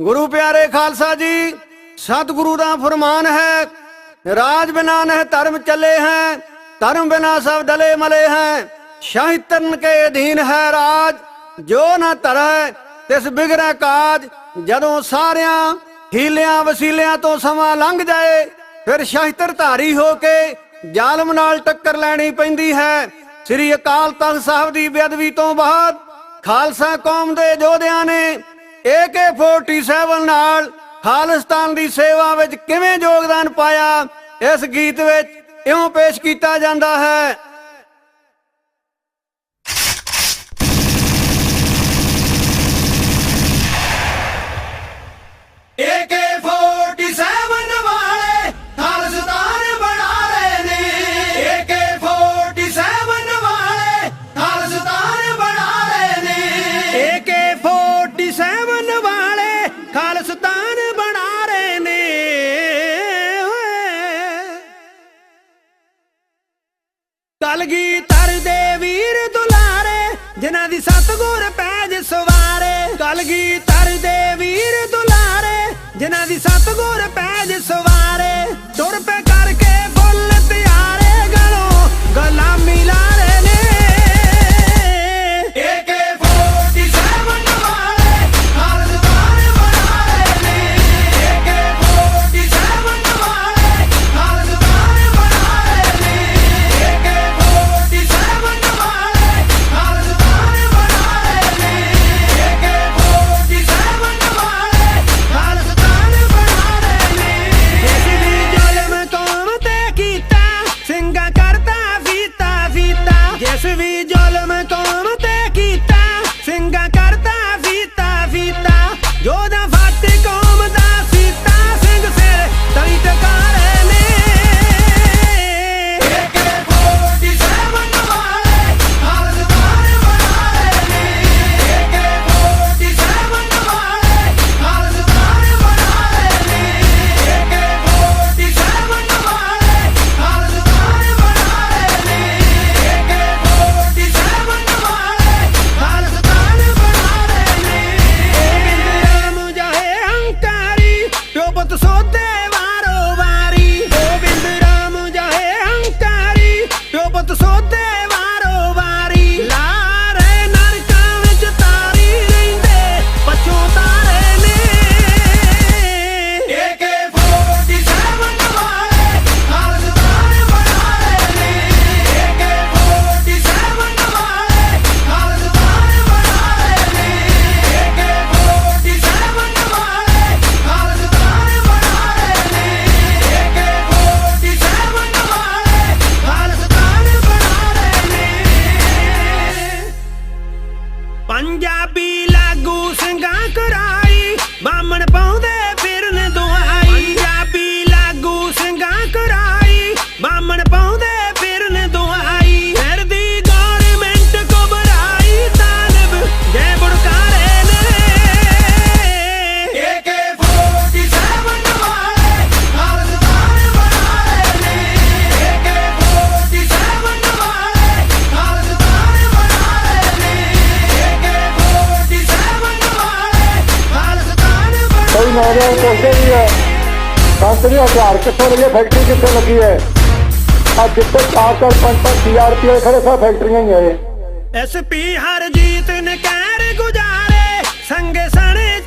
ਗੁਰੂ ਪਿਆਰੇ ਖਾਲਸਾ ਜੀ, ਸਤਿਗੁਰੂ ਦਾ ਫਰਮਾਨ ਹੈ, ਰਾਜ ਬਿਨਾ ਨਹਿ ਧਰਮ ਚੱਲੇ ਹੈ, ਧਰਮ ਬਿਨਾ ਸਭ ਦਲੇ ਮਲੇ ਹੈ ਸ਼ਾਹਿਤਨ ਕੇ ਅਧੀਨ ਹੈ ਰਾਜ, ਜੋ ਨਾ ਧਰੈ, ਤਿਸ ਬਿਗੜੈ ਕਾਜ, ਜਦੋਂ ਸਾਰਿਆਂ ਹੀਲਿਆਂ ਵਸੀਲਿਆਂ ਤੋਂ ਸਮਾਂ ਲੰਘ ਜਾਏ, ਫਿਰ ਸ਼ਾਹਿਤਰ ਧਾਰੀ ਹੋ ਕੇ ਜ਼ਾਲਮ ਨਾਲ ਟੱਕਰ ਲੈਣੀ ਪੈਂਦੀ ਹੈ। ਸ੍ਰੀ ਅਕਾਲ ਤਖਤ ਸਾਹਿਬ ਦੀ ਬੇਅਦਬੀ ਤੋਂ ਬਾਅਦ ਖਾਲਸਾ ਕੌਮ ਦੇ ਯੋਧਿਆਂ ਨੇ AK47 ਨਾਲ ਖਾਲਿਸਤਾਨ ਦੀ ਸੇਵਾ ਵਿੱਚ ਕਿਵੇਂ ਯੋਗਦਾਨ ਪਾਇਆ? ਇਸ ਗੀਤ ਵਿੱਚ ਇਉਂ ਪੇਸ਼ ਕੀਤਾ ਜਾਂਦਾ ਹੈ ਕਲਗੀ ਤਰ ਦੇ ਵੀਰ ਦੁਲਾਰੇ, ਜਿਨ੍ਹਾਂ ਦੀ ਸਤਗੁਰ ਪੈਜ ਸਵਾਰੇ। ਕਲਗੀ ਤਰ ਦੇ ਵੀਰ ਦੁਲਾਰੇ, ਜਿਨ੍ਹਾਂ ਦੀ ਸਤਗੁਰ ਪੈਜ ਸਵਾਰੇ। ਬਣਾ ਕਈ ਨੌਜਵਾਨ ਹੈ। ਸੰਤਰੀ ਹਥਿਆਰ ਕਿੱਥੋਂ ਲਈ ਫੈਕਟਰੀ ਕਿੱਥੇ ਲੱਗੀ ਹੈ? ਆ ਜਿੱਥੇ ਚਾਰ ਚਾਰ ਪੰਜ ਪੰਜ ਸੀਆਰਪੀ ਵਾਲੇ ਖੜੇ ਸਭ ਫੈਕਟਰੀਆਂ ਹੀ ਹੈ ਇਹ ਐਸਪੀ ਹਰਜੀਤ ਨੇ ਕਹਿਰ ਗੁਜ਼ਾਰੇ, ਸੰਗੇ ਸਣੇ